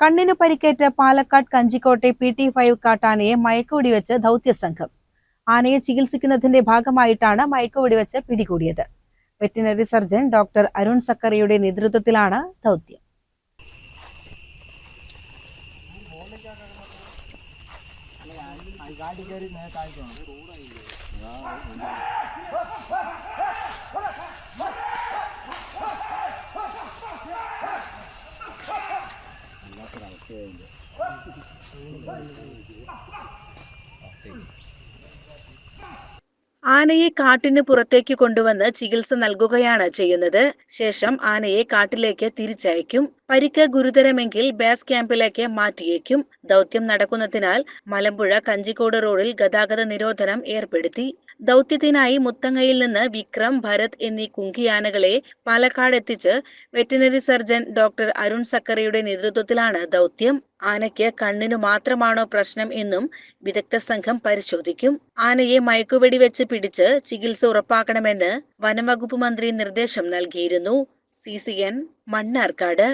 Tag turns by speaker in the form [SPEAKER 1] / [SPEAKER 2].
[SPEAKER 1] കണ്ണിന് പരിക്കേറ്റ പാലക്കാട് കഞ്ചിക്കോട്ടെ പി ടി ഫൈവ് കാട്ടാനയെ മയക്കുവെടിവെച്ച് ദൗത്യസംഘം ആനയെ ചികിത്സിക്കുന്നതിന്റെ ഭാഗമായിട്ടാണ് മയക്കുവെടിവെച്ച് പിടികൂടിയത് വെറ്റിനറി സർജൻ ഡോക്ടർ അരുൺ സക്കറിയുടെ നേതൃത്വത്തിലാണ് ദൗത്യം ആനയെ കാട്ടിന് പുറത്തേക്ക് കൊണ്ടുവന്ന് ചികിത്സ നൽകുകയാണ് ചെയ്യുന്നത്. ശേഷം ആനയെ കാട്ടിലേക്ക് തിരിച്ചയക്കും. പരിക്ക് ഗുരുതരമെങ്കിൽ ബേസ് ക്യാമ്പിലേക്ക് മാറ്റിയേക്കും. ദൗത്യം നടക്കുന്നതിനാൽ മലമ്പുഴ കഞ്ചിക്കോട് റോഡിൽ ഗതാഗത നിരോധനം ഏർപ്പെടുത്തി. ദൗത്യത്തിനായി മുത്തങ്ങയിൽ നിന്ന് വിക്രം ഭരത് എന്നീ കുങ്കിയാനകളെ പാലക്കാട് എത്തിച്ച് വെറ്റിനറി സർജൻ ഡോക്ടർ അരുൺ സക്കറിയുടെ നേതൃത്വത്തിലാണ് ദൗത്യം. ആനയ്ക്ക് കണ്ണിനു മാത്രമാണോ പ്രശ്നം എന്നും വിദഗ്ധ സംഘം പരിശോധിക്കും. ആനയെ മയക്കുവെടി വെച്ച് പിടിച്ച് ചികിത്സ ഉറപ്പാക്കണമെന്ന് വനംവകുപ്പ് മന്ത്രി നിർദ്ദേശം നൽകിയിരുന്നു. C C N Mannarkkad.